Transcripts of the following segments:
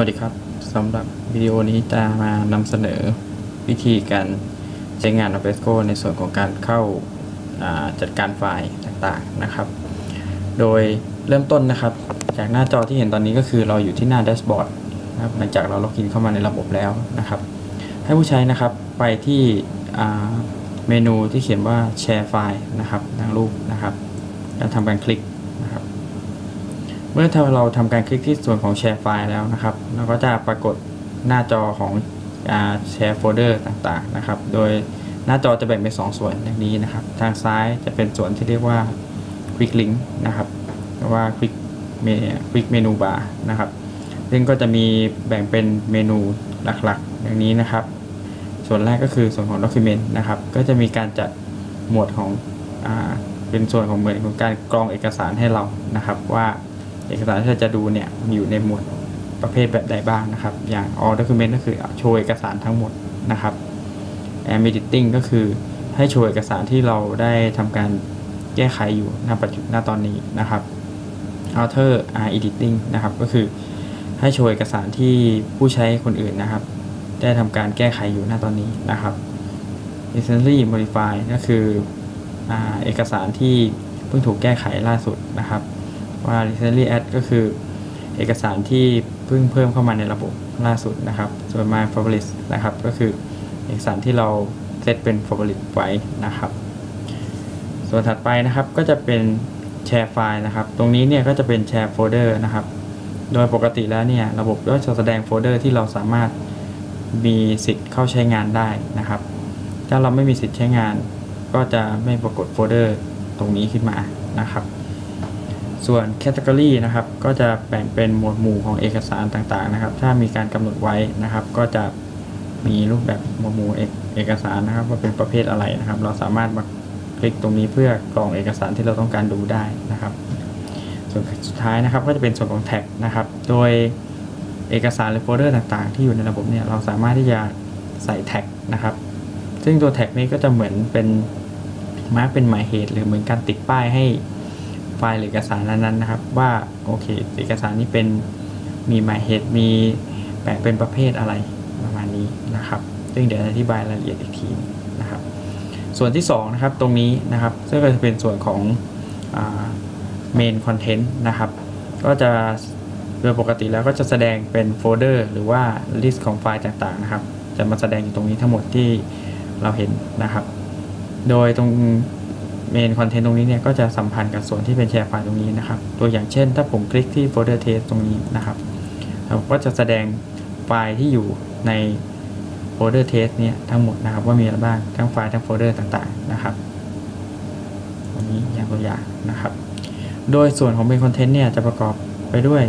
วัสดีครับสำหรับวิดีโอนี้จะมานำเสนอวิธีการใช้งาน Alfresco ในส่วนของการเข้าาจัดการไฟล์ต่างๆนะครับ โดยเริ่มต้นนะครับ จากหน้าจอที่เห็นตอนนี้ก็คือเราอยู่ที่หน้าแดชบอร์ดนะครับหลังจากเราล็อกอินเข้ามาในระบบแล้วนะครับ ให้ผู้ใช้นะครับไปที่เมนูที่เขียนว่าแชร์ไฟล์นะครับดังรูปนะครับ แล้วทำการคลิก เมื่อเราทำการคลิกที่ส่วนของแชร์ไฟล์แล้วนะครับ เราก็จะปรากฏหน้าจอของแชร์โฟลเดอร์ต่างๆนะครับ โดยหน้าจอจะแบ่งเป็น 2 ส่วนอย่างนี้นะครับ ทางซ้ายจะเป็นส่วนที่เรียกว่า Quick Link นะครับหรือว่า Quick Quick Menu Bar นะครับ ซึ่งก็จะมีแบ่งเป็นเมนูหลักๆ อย่างนี้นะครับ ส่วนแรกก็คือส่วนของ Document นะครับ ก็จะมีการจัดหมวดของอเป็นส่วนของเหมือนของการกรองเอกสารให้เรานะครับว่า เอกสารที่เราจะดูเนี่ยมีอยู่ในหมวดประเภทแบบใดบ้างนะครับ อย่าง all document ก็คือโชว์เอกสารทั้งหมดนะครับ and editing ก็คือให้โชว์เอกสารที่เราได้ทำการแก้ไขอยู่ณปัจจุบันตอนนี้นะครับ outer are editing นะครับ ก็คือให้โชว์เอกสารที่ผู้ใช้คนอื่นนะครับ ได้ทำการแก้ไขอยู่ณตอนนี้นะครับ recently modify ก็คืออเอกสารที่เพิ่งถูกแก้ไขล่าสุดนะครับ ว่า recently add ก็คือเอกสารที่เพิ่งเพิ่มเข้ามาในระบบล่าสุดนะครับ ส่วน my favorite นะครับ ก็คือเอกสารที่เราเซตเป็น favorite ไว้นะครับ ส่วนถัดไปนะครับก็จะเป็นแชร์ไฟล์นะครับ ตรงนี้เนี่ยก็จะเป็นแชร์โฟลเดอร์นะครับ โดยปกติแล้วเนี่ย ระบบก็จะแสดงโฟลเดอร์ที่เราสามารถมีสิทธิ์เข้าใช้งานได้นะครับ ถ้าเราไม่มีสิทธิ์ใช้งาน ก็จะไม่ปรากฏโฟลเดอร์ตรงนี้ขึ้นมานะครับ ส่วน Category นะครับก็จะแบ่งเป็นหมวดหมู่ของเอกสารต่างๆนะครับ ถ้ามีการกำหนดไว้นะครับ ก็จะมีรูปแบบหมวดหมู่เอกเอกสารนะครับว่าเป็นประเภทอะไรนะครับ เราสามารถมาคลิกตรงนี้เพื่อกรองเอกสารที่เราต้องการดูได้นะครับ ส่วนสุดท้ายนะครับก็จะเป็นส่วนของแท็กนะครับ โดยเอกสารหรือโฟลเดอร์ต่างๆ ที่อยู่ในระบบเนี่ยเราสามารถที่จะใส่แท็กนะครับ ซึ่งตัวแท็กนี้ก็จะเหมือนเป็นมาร์กเป็นหมายเหตุ หรือเหมือนการติดป้ายให้ ไฟล์หรือเอกสารนั้นๆนะครับ ว่าโอเคเอกสารนี้เป็นมีหมายเหตุมีแบ่งเป็นประเภทอะไรประมาณนี้นะครับ ซึ่งเดี๋ยวอธิบายรายละเอียดอีกทีนะครับ ส่วนที่2นะครับตรงนี้นะครับ ซึ่งก็จะเป็นส่วนของเมนคอนเทนต์นะครับ ก็จะโดยปกติแล้วก็จะแสดงเป็นโฟลเดอร์หรือว่าลิสต์ของไฟล์ต่างๆนะครับ จะมาแสดงอยู่ตรงนี้ทั้งหมดที่เราเห็นนะครับ โดยตรง เมนคอนเทนต์ตรงนี้เนี่ยก็จะสัมพันธ์กับส่วนที่เป็นแชร์ไฟล์ตรงนี้นะครับ ตัวอย่างเช่น ถ้าผมคลิกที่โฟลเดอร์เทสตรงนี้นะครับเราก็จะแสดงไฟล์ที่อยู่ในโฟลเดอร์เทสเนี่ยทั้งหมดนะครับว่ามีอะไรบ้างทั้งไฟล์ทั้งโฟลเดอร์ต่างๆนะครับตรงนี้อย่างตัวอย่างนะครับ โดยส่วนของเป็นคอนเทนต์เนี่ยจะประกอบไปด้วย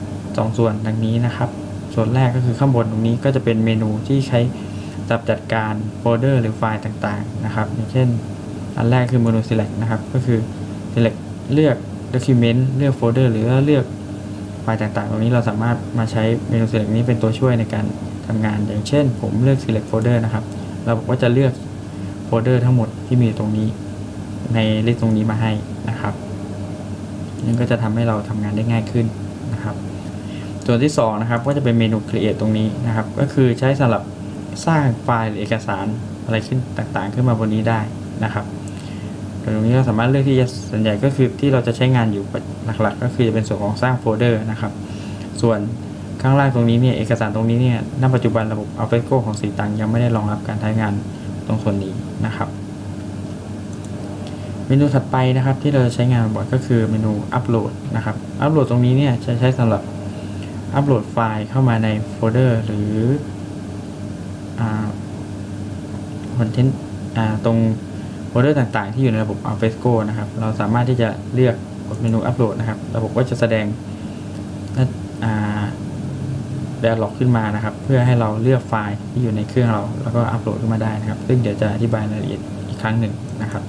2 ส่วนดังนี้นะครับ ส่วนแรกก็คือข้างบนตรงนี้ก็จะเป็นเมนูที่ใช้จับจัดการโฟลเดอร์หรือไฟล์ต่างๆนะครับอย่างเช่น อันแรกคือเมนู select นะครับ ก็คือ select เลือก document เลือกโฟลเดอร์หรือว่าเลือกไฟล์ต่างๆ ตรงนี้เราสามารถมาใช้เมนู select นี้เป็นตัวช่วยในการทำงาน อย่างเช่น ผมเลือก select folder นะครับ เราบอกว่าจะเลือกโฟลเดอร์ทั้งหมดที่มีตรงนี้ในลิสต์ตรงนี้มาให้นะครับนั่นก็จะทำให้เราทำงานได้ง่ายขึ้นนะครับ ส่วนที่2นะครับก็จะเป็นเมนู create ตรงนี้นะครับ ก็คือใช้สำหรับสร้างไฟล์หรือเอกสารอะไรขึ้นต่างๆ ขึ้นมาบนนี้ได้ นะครับตรงนี้เราสามารถเลือกที่จะส่วนใหญ่ก็คือที่เราจะใช้งานอยู่หลักๆ ก็คือจะเป็นส่วนของสร้างโฟลเดอร์นะครับ ส่วนข้างล่างตรงนี้เนี่ยเอกสารตรงนี้เนี่ยณปัจจุบันระบบ Alfresco ของสีตังยังไม่ได้รองรับการใช้งานตรงส่วนนี้นะครับเมนูถัดไปนะครับที่เราจะใช้งานบ่อยก็คือเมนูอัปโหลดนะครับอัปโหลดตรงนี้เนี่ยจะใช้สำหรับอัปโหลดไฟล์เข้ามาในโฟลเดอร์หรือคอนเทนต์ตรง โฟลเดอร์ต่างๆ ที่อยู่ในระบบ Alfresco นะครับ เราสามารถที่จะเลือกกดเมนูอัปโหลดนะครับ ระบบก็จะแสดงแบบล็อกขึ้นมานะครับ เพื่อให้เราเลือกไฟล์ที่อยู่ในเครื่องเรา แล้วก็อัปโหลดขึ้นมาได้นะครับ ซึ่งเดี๋ยวจะอธิบายรายละเอียดอีกครั้งหนึ่งนะครับ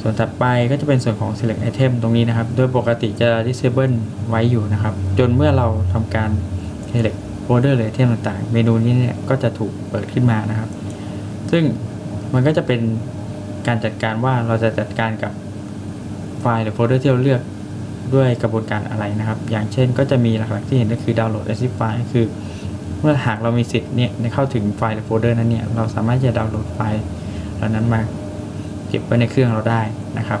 ส่วนถัดไปก็จะเป็นส่วนของ select item ตรงนี้นะครับ โดยปกติจะ disable ไว้อยู่นะครับ จนเมื่อเราทำการ select folder หรือ item ต่างๆ เมนูนี้เนี่ยก็จะถูกเปิดขึ้นมานะครับ ซึ่ง มันก็จะเป็นการจัดการว่าเราจะจัดการกับไฟล์หรือโฟลเดอร์ที่เราเลือกด้วยกระบวนการอะไรนะครับ อย่างเช่นก็จะมีหลักๆที่เห็นก็คือดาวน์โหลด EXIF ไฟล์คือ เมื่อหากเรามีสิทธิ์เนี่ยในเข้าถึงไฟล์หรือโฟลเดอร์นั้นเนี่ยเราสามารถจะดาวน์โหลดไฟล์เหล่านั้นมาเก็บไว้ในเครื่องเราได้นะครับ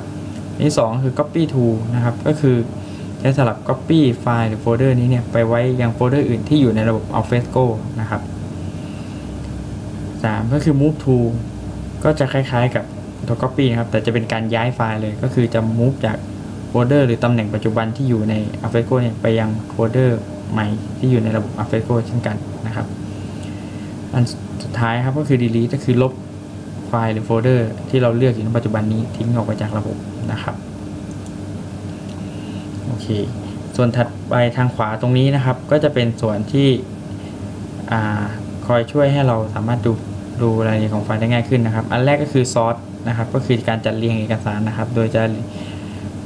อันที่สองคือ copy to นะครับก็คือใช้สลับ copy ไฟล์หรือโฟลเดอร์นี้เนี่ยไปไว้ยังโฟลเดอร์อื่นที่อยู่ในระบบ Alfresco นะครับ3ก็คือ move to ก็จะคล้ายๆกับตัว copy นะครับ แต่จะเป็นการย้ายไฟล์เลย ก็คือจะ move จากโฟลเดอร์หรือตำแหน่งปัจจุบันที่อยู่ใน Alfresco เนี่ยไปยังโฟลเดอร์ใหม่ที่อยู่ในระบบ Alfresco เช่นกันนะครับ อันสุดท้ายครับก็คือ delete ก็คือลบไฟล์หรือโฟลเดอร์ที่เราเลือกอยู่ในปัจจุบันนี้ทิ้งออกไปจากระบบนะครับ โอเค ส่วนถัดไปทางขวาตรงนี้นะครับ ก็จะเป็นส่วนที่อคอยช่วยให้เราสามารถดู ดูรายละเอียดของไฟล์ได้ง่ายขึ้นนะครับ อันแรกก็คือซอสนะครับ ก็คือการจัดเรียงเอกสารนะครับ โดยจะ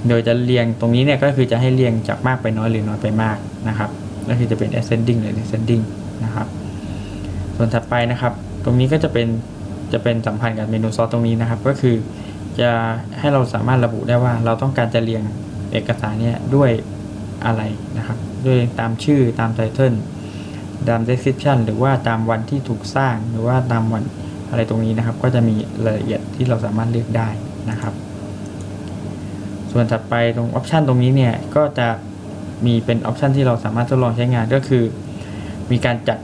โดยจะเรียงตรงนี้เนี่ยก็คือจะให้เรียงจากมากไปน้อยหรือน้อยไปมากนะครับก็คือจะเป็น ascending หรือ descending นะครับ ส่วนถัดไปนะครับ ตรงนี้ก็จะเป็นจะเป็นสัมพันธ์กับเมนูซอสตรงนี้นะครับ ก็คือจะให้เราสามารถระบุได้ว่าเราต้องการจะเรียงเอกสารเนี่ยด้วยอะไรนะครับ ด้วยตามชื่อตามไตเติล ตาม description หรือว่าตามวันที่ถูกสร้างหรือว่าตามวันอะไรตรงนี้นะครับ ก็จะมีรายละเอียดที่เราสามารถเลือกได้นะครับ ส่วนถัดไปตรงออปชันตรงนี้เนี่ยก็จะมีเป็นออปชันที่เราสามารถทดลองใช้งานก็คือ มีการจัด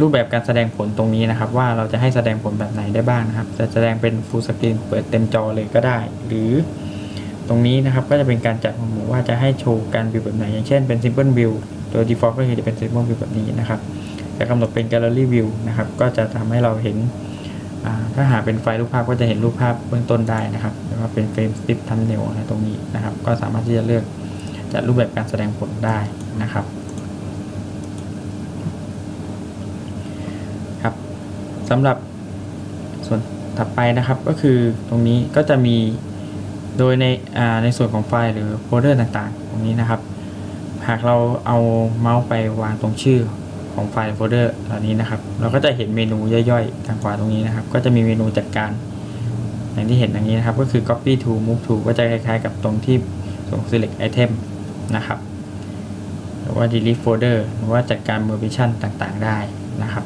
รูปแบบการแสดงผลตรงนี้นะครับ ว่าเราจะให้แสดงผลแบบไหนได้บ้างนะครับ จะแสดงเป็น full screen เปิดเต็มจอเลยก็ได้ หรือ ตรงนี้นะครับก็จะเป็นการจัดหมู่ว่าจะให้โชว์การวิวแบบไหน อย่างเช่นเป็น simple view โดย default ก็คือจะเป็น simple view แบบนี้นะครับจะกำหนดเป็น gallery view นะครับก็จะทำให้เราเห็นถ้าหาเป็นไฟล์รูปภาพก็จะเห็นรูปภาพเบื้องต้นได้นะครับหรือว่าเป็นเฟรมสติปทัมเนลอะตรงนี้นะครับ ก็สามารถที่จะเลือกจัดรูปแบบการแสดงผลได้นะครับครับสำหรับส่วนถัดไปนะครับก็คือตรงนี้ก็จะมี โดยในในส่วนของไฟล์หรือโฟลเดอร์ต่างๆ ตรงนี้นะครับ หากเราเอาเมาส์ไปวางตรงชื่อของไฟล์โฟลเดอร์เหล่านี้นะครับ เราก็จะเห็นเมนูย่อยๆ ทางขวาตรงนี้นะครับ ก็จะมีเมนูจัดการ อย่างที่เห็นอย่างนี้นะครับ ก็คือ copy to move to ก็จะคล้ายๆ กับตรงที่ส่ง select item นะครับ หรือว่า delete folder หรือว่าจัดการ permission ต่างๆ ได้นะครับ